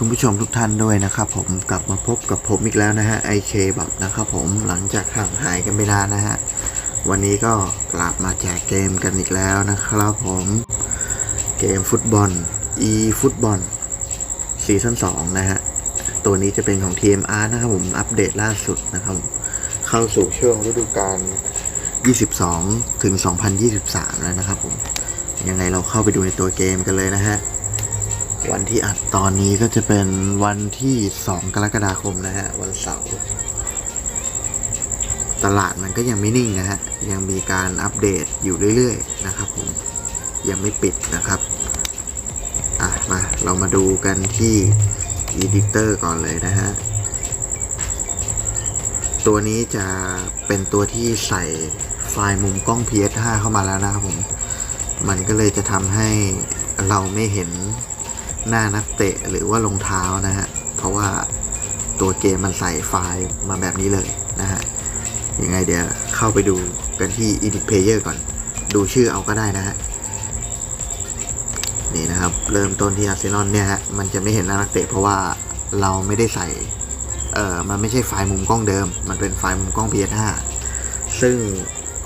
คุณผู้ชมทุกท่านด้วยนะครับผมกลับมาพบกับผมอีกแล้วนะฮะไอเคบับนะครับผมหลังจากห่างหายกันไปนานนะฮะ วันนี้ก็กลับมาแจกเกมกันอีกแล้วนะครับผมเกมฟุตบอล e ฟุตบอลซีซั่น2นะฮะ ตัวนี้จะเป็นของ TMR นะครับผมอัปเดตล่าสุดนะครับผมเข้าสู่ช่วงฤดูกาล22 ถึง 2023 แล้วนะครับผมยังไงเราเข้าไปดูในตัวเกมกันเลยนะฮะ วันที่อัดตอนนี้ก็จะเป็นวันที่ 2 กรกฎาคมนะฮะ วันเสาร์ตลาดมันก็ยังไม่นิ่งนะฮะ ยังมีการอัปเดตอยู่เรื่อยๆนะครับผมยังไม่ปิดนะครับอะมาเรามาดูกันที่ Editor ก่อนเลยนะฮะ ตัวนี้จะเป็นตัวที่ใส่ไฟล์มุมกล้อง PS5 เข้ามาแล้วนะครับผม มันก็เลยจะทำให้เราไม่เห็น หน้านักเตะหรือว่ารองเท้านะฮะ เพราะว่าตัวเกมมันใส่ไฟล์มาแบบนี้เลยนะฮะ ยังไงเดี๋ยวเข้าไปดูกันที่ Edit Player ก่อน ดูชื่อเอาก็ได้นะฮะ นี่นะครับ เริ่มต้นที่อาร์เซนอลเนี่ยฮะ มันจะไม่เห็นหน้านักเตะเพราะว่าเราไม่ได้ใส่ เอ่อมันไม่ใช่ไฟล์มุมกล้องเดิม มันเป็นไฟล์มุมกล้อง PS5 ซึ่ง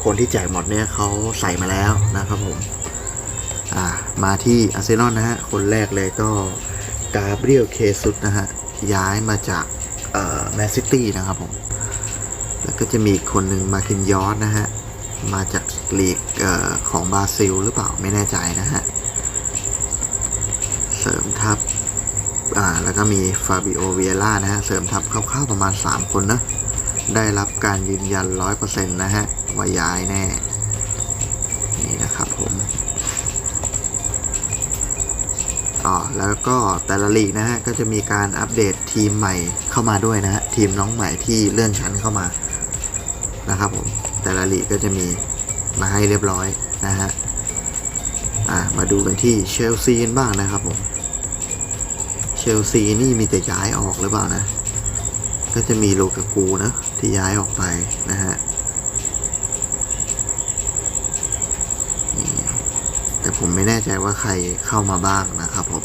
คนที่แจกหมดเนี่ยเขาใส่มาแล้วนะครับผม อ่า มาที่อาร์เซนอลนะฮะ คนแรกเลยก็กาเบรียลเคซุสนะฮะ ย้ายมาจากแมนซิตี้นะครับผม แล้วก็จะมีคนหนึ่งมาคินยอสนะฮะ มาจากลีกออของบราซิลหรือเปล่าไม่แน่ใจนะฮะ เสริมทัพอ่าแล้วก็มีฟาบิโอเวียร่านะฮะ เสริมทัพคร่าวๆประมาณ 3 คนนะ ได้รับการยืนยัน 100%นะฮะว่าย้ายแน่ แล้วก็แต่ละลีกนะฮะก็จะมีการอัปเดตทีมใหม่เข้ามาด้วยนะฮะทีมน้องใหม่ที่เลื่อนชั้นเข้ามานะครับผมแต่ละลีกก็จะมีมาให้เรียบร้อยนะฮะมาดูกันที่เชลซีกันบ้างนะครับผมเชลซีนี่มีแต่ย้ายออกหรือเปล่านะ ก็จะมีโลกากูนะที่ย้ายออกไปนะฮะแต่ผมไม่แน่ใจว่าใครเข้ามาบ้างนะครับผม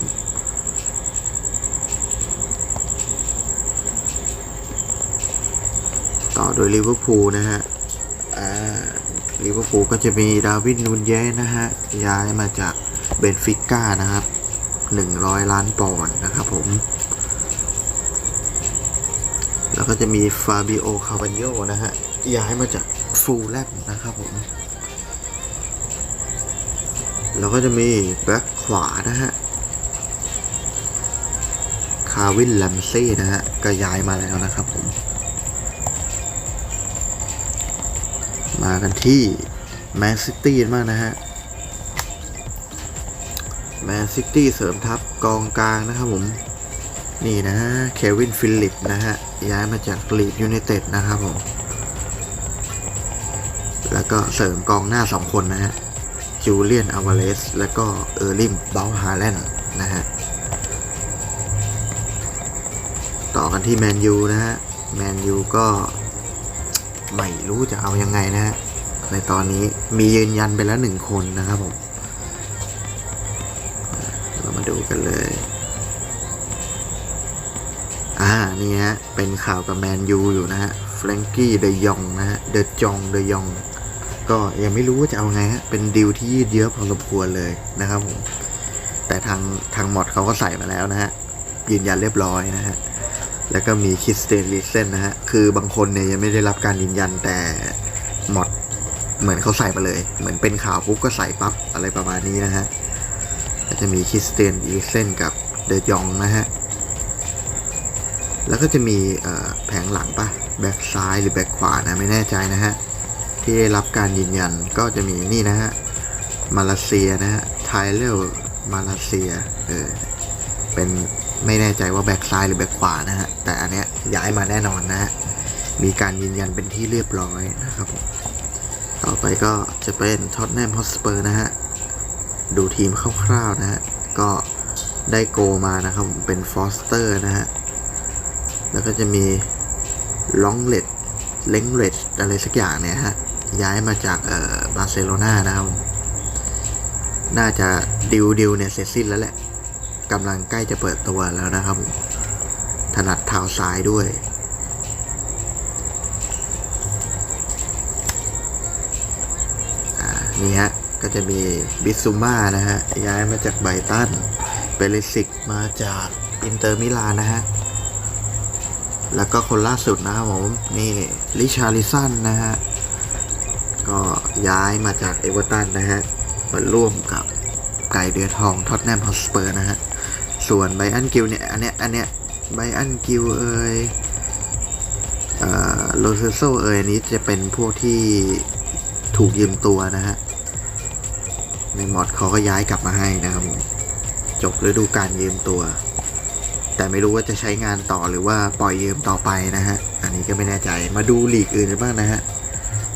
ต่อ โดยลิเวอร์พูลนะฮะลิเวอร์พูลก็จะมีดาวิดนูนเยสนะฮะ ย้ายมาจากเบนฟิก้านะครับ 100 ล้านปอนด์นะครับผม แล้วก็จะมีฟาบิโอ คาวันโยนะฮะ ย้ายมาจากฟูลแลมนะครับผม แล้วก็จะมีแบ็คขวานะฮะ คาวินแลมซี่นะฮะ ก็ย้ายมาแล้วนะครับผม มากันที่แมนซิตี้มากนะฮะแมนซิตี้เสริมทัพกองกลางนะครับผม นี่นะฮะเควินฟิลลิปนะฮะ ย้ายมาจากลีดยูไนเต็ดนะครับผม แล้วก็เสริมกองหน้าสองคนนะฮะ จูเลียนอาวาเลส แล้วก็เออร์ลิมเบลฮาแลนด์นะฮะ ต่อกันที่แมนยูนะฮะ แมนยูก็ ไม่รู้จะเอายังไงนะฮะในตอนนี้มียืนยันไปแล้วหนึ่งคนนะครับผมเรามาดูกันเลย อ่า นี่ฮะ เป็นข่าวกับแมนยูอยู่นะฮะแฟรงกี้เดยองนะฮะ เดจองเดยอง ก็ยังไม่รู้ว่าจะเอาไงฮะ เป็นดีลที่ยืดเยื้อพอสมควรเลยนะครับผม แต่ทางทางมอดเขาก็ใส่มาแล้วนะฮะ ยืนยันเรียบร้อยนะฮะ แล้วก็มีคิสเตนลิเซนนะฮะ คือบางคนเนี่ยยังไม่ได้รับการยืนยันแต่มอดเหมือนเขาใส่มาเลย เหมือนเป็นข่าวปุ๊บก็ใส่ปั๊บอะไรประมาณนี้นะฮะก็จะมีคิสเตนลิเซนกับเดยองนะฮะ แล้วก็จะมีแผงหลังปะแบ็กซ้ายหรือแบ็กขวานะไม่แน่ใจนะฮะ ที่ได้รับการยืนยันก็จะมีนี่นะฮะ มาเลเซียนะฮะ ไทเลอร์มาเลเซียเออเป็น ไม่แน่ใจว่าแบ็กซ้ายหรือแบ็กขวานะฮะ แต่อันเนี้ยย้ายมาแน่นอนนะฮะ มีการยืนยันเป็นที่เรียบร้อยนะครับผมต่อไปก็จะเป็นท็อตแนมฮอสเปอร์นะฮะ ดูทีมคร่าวๆนะฮะ ก็ได้โกมานะครับผมเป็นฟอสเตอร์นะฮะ แล้วก็จะมีลองเลดเล้งเลดอะไรสักอย่างเนี่ยฮะ ย้ายมาจากเอ่อบาร์เซโลนานะครับผมน่าจะดิวดิวเนี่ยเสร็จสิ้นแล้วแหละ กำลังใกล้จะเปิดตัวแล้วนะครับ ถนัดเท้าซ้ายด้วยอ่านี่ฮะ ก็จะมีบิซูมานะฮะ ย้ายมาจากไบตันเบลิสิกมาจากอินเตอร์มิลานนะฮะ แล้วก็คนล่าสุดนะครับผม นี่ลิชาริสันนะฮะ ก็ย้ายมาจากเอเวอร์ตันนะฮะมาร่วมกับไก่เดือทองท็อตแนมฮอสเปอร์นะฮะ ส่วนไบอันกิลเนี่ยอันเนี้ยอันเนี้ยไบอันกิลเอยเอ่อโรเซโซเอยอันนี้จะเป็นพวกที่ถูกยืมตัวนะฮะ ในมอดเขาก็ย้ายกลับมาให้นะครับผมจบฤดูการยืมตัว แต่ไม่รู้ว่าจะใช้งานต่อหรือว่าปล่อยยืมต่อไปนะฮะ อันนี้ก็ไม่แน่ใจมาดูลีกอื่นบ้างนะฮะ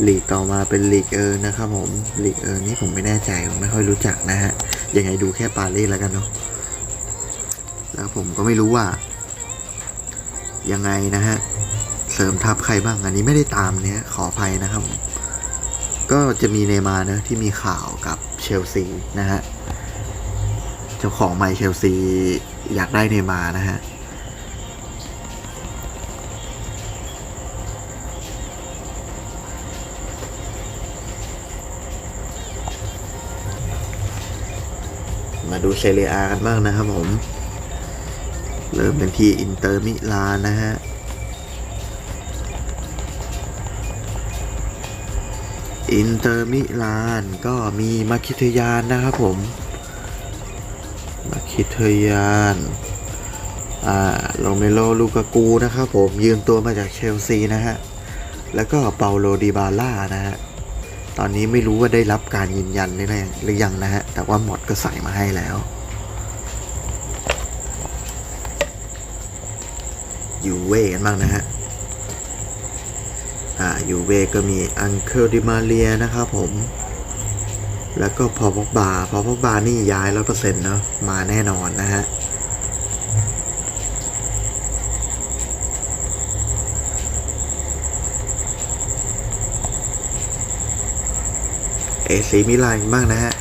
ลีกต่อมาเป็นลีกเอิร์นนะครับผมลีกเอิร์นนี่ผมไม่แน่ใจผมไม่ค่อยรู้จักนะฮะยังไงดูแค่ปารีสแล้วกันเนาะ ผมก็ไม่รู้ว่า ยังไงนะฮะ เสริมทัพใครบ้างอันนี้ไม่ได้ตามเนี้ยขออภัยนะครับ ก็จะมีเนย์มาเนะที่มีข่าวกับเชลซีนะฮะ เจ้าของไมค์เชลซีอยากได้เนย์มานะฮะมาดูเซเรียอากันบ้างนะครับผม ริ่มเป็นที่อินเตอร์มิลานนะฮะอินเตอร์มิลานก็มีมาคิเทยานนะครับผมมาคิเทยานอ่าโรเมโลลูกากูนะครับผมยืมตัวมาจากเชลซีนะฮะ แล้วก็เปาโลดิบาล่านะฮะ ตอนนี้ไม่รู้ว่าได้รับการยืนยันหรือยังหรือยังนะฮะ แต่ว่าหมดก็ใส่มาให้แล้ว ยูเว่กันบ้างนะฮะอ่ายูเว่ก็มีอังเคิลดิมาเรียนะครับผม แล้วก็พอพกบาพอพกบานี่ย้ายร้อยเปอร์เซ็นต์เนาะมาแน่นอนนะฮะเอซีมิลานบ้างนะฮะ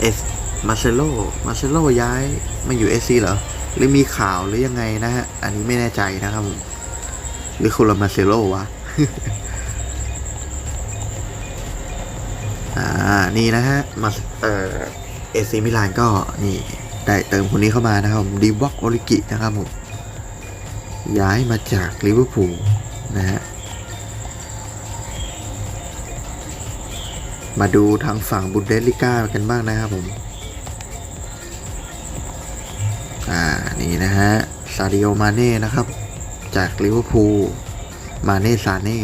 เอส มาเซโลมาเซโลย้ายมาอยู่เอซีเหรอ หรือมีข่าวหรือยังไงนะฮะ อันนี้ไม่แน่ใจนะครับผมหรือคนละมาเซโลวะ อ่า นี่นะฮะ มา เอ่อเอซีมิลานก็นี่ ได้เติมคนนี้เข้ามานะครับผมดีบ็อกโอริกินะครับผม ย้ายมาจากลิเวอร์พูลนะฮะมาดูทางฝั่งบุนเดสลิก้ากันบ้างนะครับผม นี่นะฮะ ซาดิโอมาเน่นะครับ จากลิเวอร์พูล มาเน่ซาเน่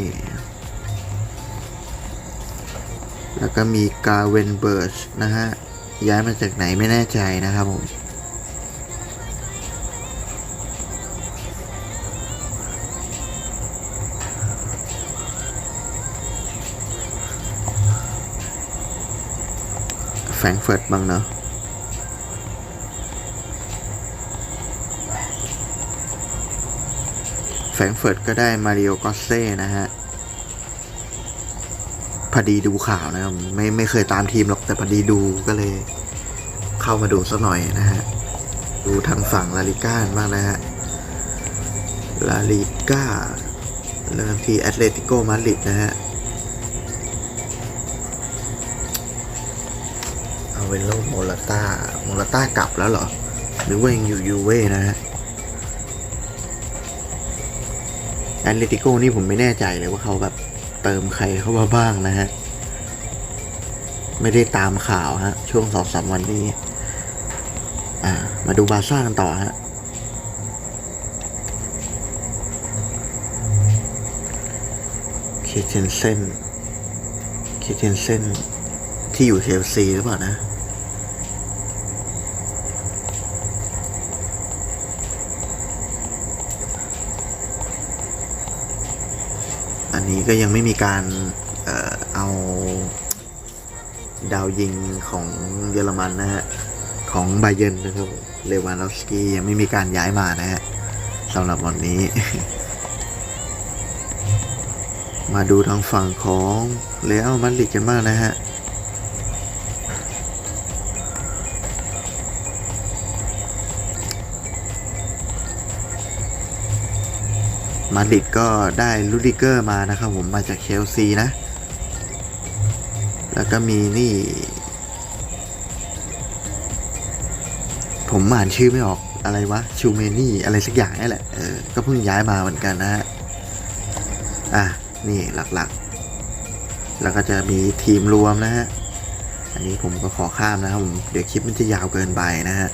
แล้วก็มีกาเวนเบิร์ชนะฮะ ย้ายมาจากไหนไม่แน่ใจนะครับผมแฟงเฟิร์ตบ้างเนาะ แฟรงเฟิร์ตก็ได้มาริโอกอสเซ่นะฮะพอดีดูข่าวนะครับไม่ไม่เคยตามทีมหรอกแต่พอดีดูก็เลย เข้ามาดูสักหน่อยนะฮะ ดูทางฝั่งลาลิก้าบ้างนะฮะลาลิก้าเริ่มที่แอตเลติโกมาดริดนะฮะอาเวโลโมลาต้าโมลาต้ากลับแล้วเหรอ หรือว่ายังอยู่ยูเว่นะฮะ แอตเลติโกนี่ผมไม่แน่ใจเลยว่าเขาแบบเติมใครเข้ามาบ้างนะฮะ ไม่ได้ตามข่าวฮะ ช่วงสองสามวันนี้ อ่า มาดูบาซ่ากันต่อฮะ เคเทนเซนเคเทนเซนที่อยู่เชลซีหรือเปล่านะ นี้ก็ยังไม่มีการเอาดาวยิงของเยอรมันนะฮะ ของไบเยร์นนะครับเลวานดอฟสกี้ยังไม่มีการย้ายมานะฮะสำหรับวันนี้ มาดูทางฝั่งของเรอัลมาดริดกันบ้างนะฮะ มาดริดก็ได้ลูดิเกอร์มานะครับผมมาจากเชลซีนะ แล้วก็มีนี่ ผมอ่านชื่อไม่ออกอะไรวะชูเมนี่อะไรสักอย่างนี่แหละเออก็เพิ่งย้ายมาเหมือนกันนะฮะอะนี่หลักๆ แล้วก็จะมีทีมรวมนะฮะ อันนี้ผมก็ขอข้ามนะครับผมเดี๋ยวคลิปมันจะยาวเกินไปนะฮะ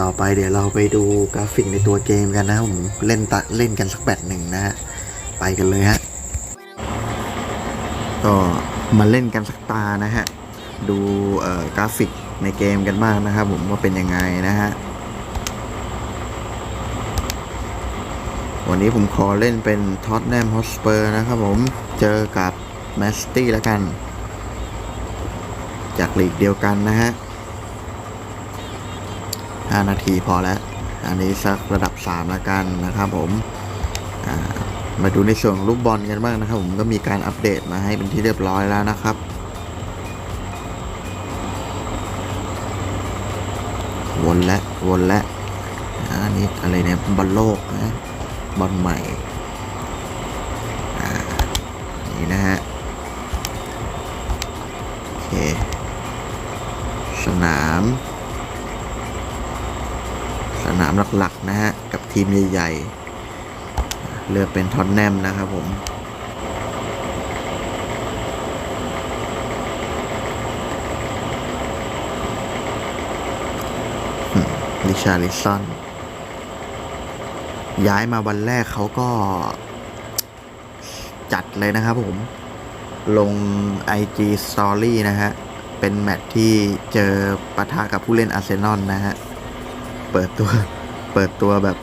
ต่อไปเดี๋ยวเราไปดูกราฟิกในตัวเกมกันนะผมเล่นตะเล่นกันสักแบตหนึ่งนะฮะไปกันเลยฮะก็มาเล่นกันสักตานะฮะดูเอ่อกราฟิกในเกมกันบ้างนะครับผมว่าเป็นยังไงนะฮะวันนี้ผมขอเล่นเป็นท็อตแนมฮอสเปอร์นะครับผมเจอกับแมสตี้แล้วกัน จากลีกเดียวกันนะฮะ 5 นาทีพอแล้ว อันนี้สักระดับ 3 แล้วกันนะครับผมมาดูในส่วนของลูกบอลกันบ้างนะครับ ผมก็มีการอัปเดตมาให้เป็นที่เรียบร้อยแล้วนะครับวนและวนและอันนี้อะไรเนี่ยบอลโลกนะบอลใหม่นี่นะฮะโอเคสนาม หลักๆนะฮะ กับทีมใหญ่ๆเลือกเป็นทอนแนมนะครับผมลิชาลิสันย้ายมาวันแรกเขาก็จัดเลยนะครับผม ลง IG Story นะฮะ เป็นแมตช์ที่เจอปะทะกับผู้เล่นอาร์เซนอลนะฮะ เปิดตัว เปิดตัวแบบ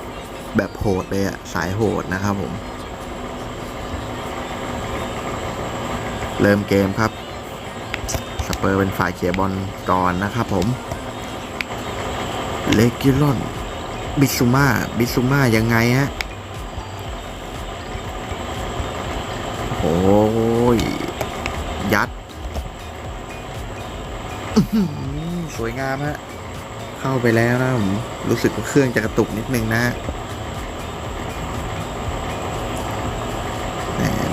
แบบโหดเลยอะสายโหดนะครับผม เริ่มเกมครับ สเปอร์เป็นฝ่ายเขียบอลก่อนนะครับผม เลกิลอน บิซูมาบิซูมายังไงฮะโอ้ย ยัด สวยงามฮะ เข้าไปแล้วนะผมรู้สึกว่าเครื่องจะกระตุกนิดนึงนะ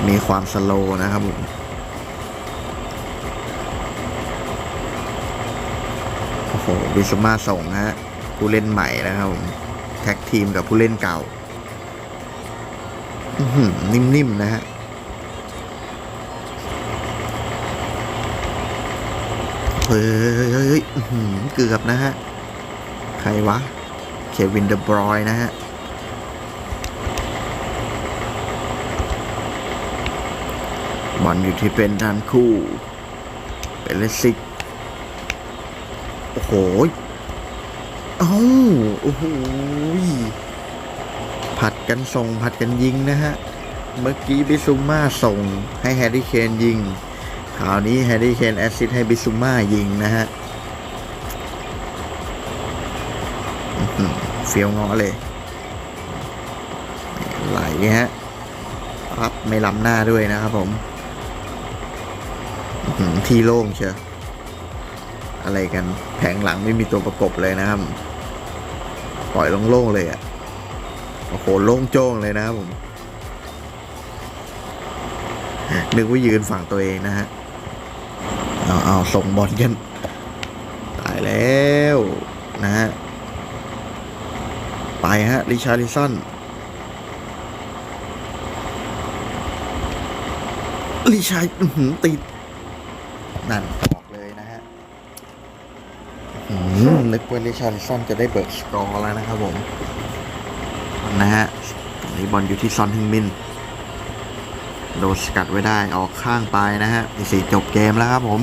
มีความสโลว์นะครับผมโอ้โหบิสมาส่งฮะผู้เล่นใหม่นะครับผมแท็กทีมกับผู้เล่นเก่าอืนิ่มๆนะฮะเฮ้ยเกือบนะฮะ ใครวะ เควินเดบรอยนะฮะ บอลอยู่ที่เป็นทานคู่ เป็นเลสิก โอ้โห เอ้า โอ้โห ผัดกันส่งผัดกันยิงนะฮะ เมื่อกี้บิซูมาส่งให้แฮร์รี่เคนยิง คราวนี้แฮร์รี่เคนแอสซิสต์ให้บิซูมายิงนะฮะอื้อหือ เฟี้ยวงอเลย ไหลฮะรับไม่ล้ำหน้าด้วยนะครับผมที่โล่งเชียวอะไรกันแผงหลังไม่มีตัวประกบเลยนะครับ ปล่อยโล่งๆเลยอะ่ะโอ้โหโล่งโจ้งเลยนะครับผมนึกว่ายืนฝั่งตัวเองนะฮะ เอาเอาส่งบอลกัน ตายแล้วนะฮะ ไปฮะริชาริสันริชาอื้อหือติด นั่นออกเลยนะฮะหือนึกว่าริชาริสันจะได้เบิกสกอร์แล้วนะครับผม นะฮะตรงนี้บอลอยู่ที่ซอนฮึงมิน โดนสกัดไว้ได้ออกข้างไปนะฮะอีสี่จบเกมแล้วครับผม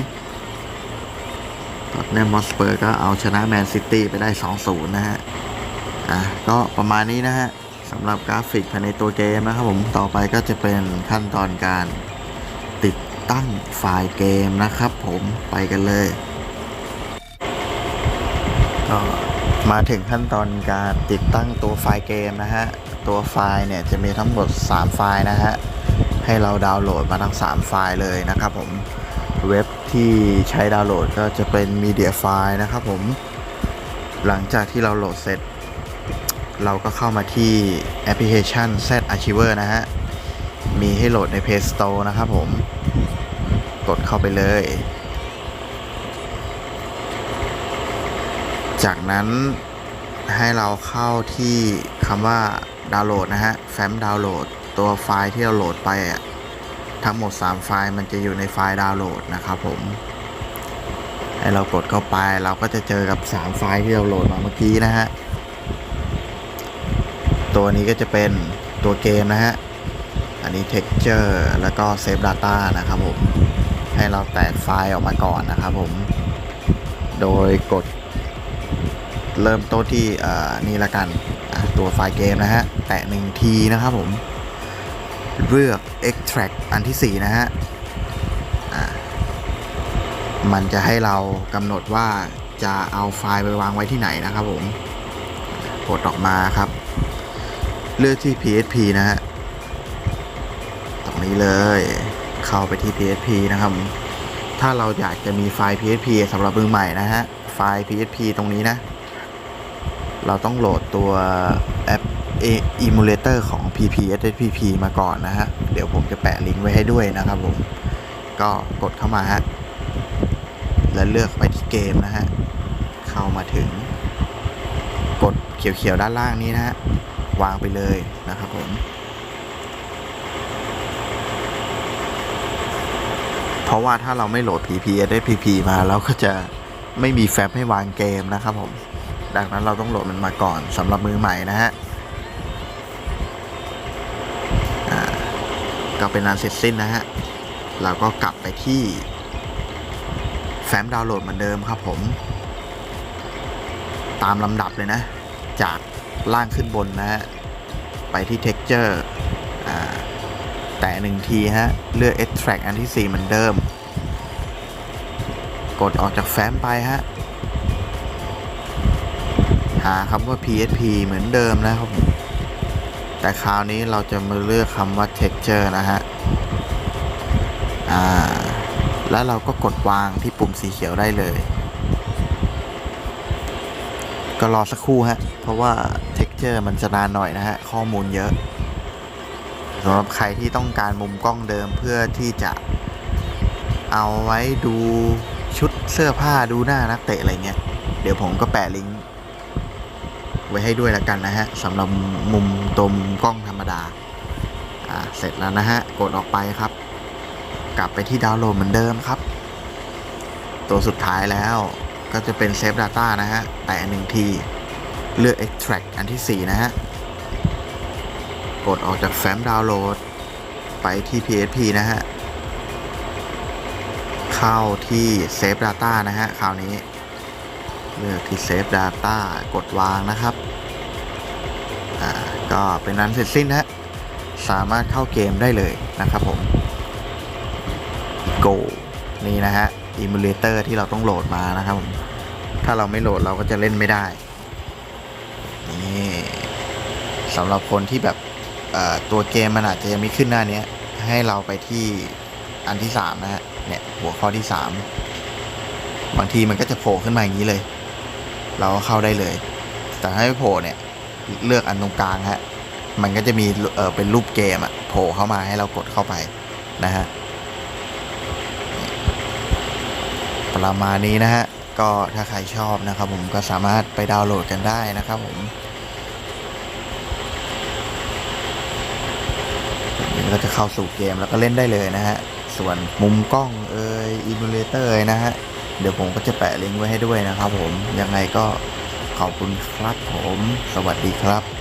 ตอตแนมมอสเปอร์ก็เอาชนะแมนซิตี้ไปได้ 2-0 นะฮะ อะก็ประมาณนี้นะฮะสำหรับกราฟิกภายในตัวเกมนะครับผมต่อไปก็จะเป็นขั้นตอนการติดตั้งไฟล์เกมนะครับผมไปกันเลยก็มาถึงขั้นตอนการติดตั้งตัวไฟล์เกมนะฮะตัวไฟล์เนี่ยจะมีทั้งหมด 3 ไฟล์นะฮะให้เราดาวน์โหลดมาทั้ง 3 ไฟล์เลยนะครับผมเว็บที่ใช้ดาวน์โหลดก็จะเป็น Media ไฟล์นะครับผมหลังจากที่เราโหลดเสร็จ เราก็เข้ามาที่แอปพลิเคชัน Z Archiver นะฮะ มีให้โหลดใน Play Store นะครับผม กดเข้าไปเลย จากนั้นให้เราเข้าที่คำว่าดาวน์โหลดนะฮะ แฟ้มดาวน์โหลด ตัวไฟล์ที่เราโหลดไปอะทั้งหมด 3 ไฟล์มันจะอยู่ในไฟล์ดาวน์โหลดนะครับผมให้เรากดเข้าไปเราก็จะเจอกับ 3 ไฟล์ที่เราโหลดมาเมื่อกี้นะฮะ ตัวนี้ก็จะเป็นตัวเกมนะฮะ อันนี้ texture แล้วก็ save data นะครับผม ให้เราแตกไฟล์ออกมาก่อนนะครับผม โดยกดเริ่มต้นที่นี่ละกันตัวไฟล์เกมนะฮะ แตะหนึ่งทีนะครับผม เลือก extract อันที่ 4 นะฮะอะมันจะให้เรากำหนดว่าจะเอาไฟล์ไปวางไว้ที่ไหนนะครับผม กดออกมาครับ เลือกที่ PHP นะฮะ ตรงนี้เลย เข้าไปที่ PHP นะครับ ถ้าเราอยากจะมีไฟล์ PHP สำหรับมือใหม่นะฮะ ไฟล์ PHP ตรงนี้นะ เราต้องโหลดตัวแอป emulator ของ PPSSPP มาก่อนนะฮะ เดี๋ยวผมจะแปะลิงก์ไว้ให้ด้วยนะครับผม ก็กดเข้ามาฮะ แล้วเลือกไปที่เกมนะฮะ เข้ามาถึง กดเขียวๆด้านล่างนี้นะฮะ วางไปเลยนะครับผมเพราะว่าถ้าเราไม่โหลด PP ได้ PP มาเราก็จะไม่มีแฟ้มให้วางเกมนะครับผม ดังนั้นเราต้องโหลดมันมาก่อนสำหรับมือใหม่นะฮะก็เป็นอันเสร็จสิ้นนะฮะ เราก็กลับไปที่แฟ้มดาวน์โหลดเหมือนเดิมครับผม ตามลำดับเลยนะ จาก ล่างขึ้นบนนะฮะ ไปที่ texture อ่าแต่หนึ่งทีฮะ เลือก extract อันที่ 4 เหมือนเดิม กดออกจากแฟ้มไปฮะ หาคำว่า PHP เหมือนเดิมนะครับแต่คราวนี้เราจะมาเลือกคำว่า texture นะฮะ อ่า แล้วเราก็กดวางที่ปุ่มสีเขียวได้เลย ก็รอสักครู่ฮะ เพราะว่า texture มันจะนานหน่อยนะฮะ ข้อมูลเยอะสำหรับใครที่ต้องการมุมกล้องเดิมเพื่อที่จะเอาไว้ดูชุดเสื้อผ้าดูหน้านักเตะอะไรเงี้ย เดี๋ยวผมก็แปะลิงก์ไว้ให้ด้วยละกันนะฮะสำหรับมุมตมกล้องธรรมดา อ่า เสร็จแล้วนะฮะ กดออกไปครับ กลับไปที่ดาวน์โหลดเหมือนเดิมครับ ตัวสุดท้ายแล้ว ก็จะเป็น Save Data นะฮะ แต่หนึ่งที เลือก Extract อันที่ 4 นะฮะ กดออกจากแฟ้มดาวน์โหลด ไปที่ PHP นะฮะ เข้าที่ Save Data นะฮะ คราวนี้ เลือกที่ Save Data กดวางนะครับ อ่า ก็เป็นนั้นเสร็จสิ้นนะฮะ สามารถเข้าเกมได้เลยนะครับผม Go นี่นะฮะ Emulator ที่เราต้องโหลดมานะครับผม ถ้าเราไม่โหลดเราก็จะเล่นไม่ได้ นี่สำหรับคนที่แบบตัวเกมมันอาจจะยังไม่ขึ้นหน้านี้ให้เราไปที่อันที่สามนะฮะ เนี่ยหัวข้อที่สามบางทีมันก็จะโผล่ขึ้นมาอย่างนี้เลย เราก็เข้าได้เลย แต่ถ้าไม่โผล่เนี่ยเลือกอันตรงกลางฮะ มันก็จะมีเเป็นรูปเกมอะโผล่เข้ามาให้เรากดเข้าไปนะฮะ ประมาณนี้นะฮะ ก็ถ้าใครชอบนะครับผมก็สามารถไปดาวน์โหลดกันได้นะครับผมนี่ก็จะเข้าสู่เกมแล้วก็เล่นได้เลยนะฮะ ส่วนมุมกล้องเอ่ยอิมูเลเตอร์นะฮะ เดี๋ยวผมก็จะแปะลิงก์ไว้ให้ด้วยนะครับผม ยังไงก็ขอบคุณครับผม สวัสดีครับ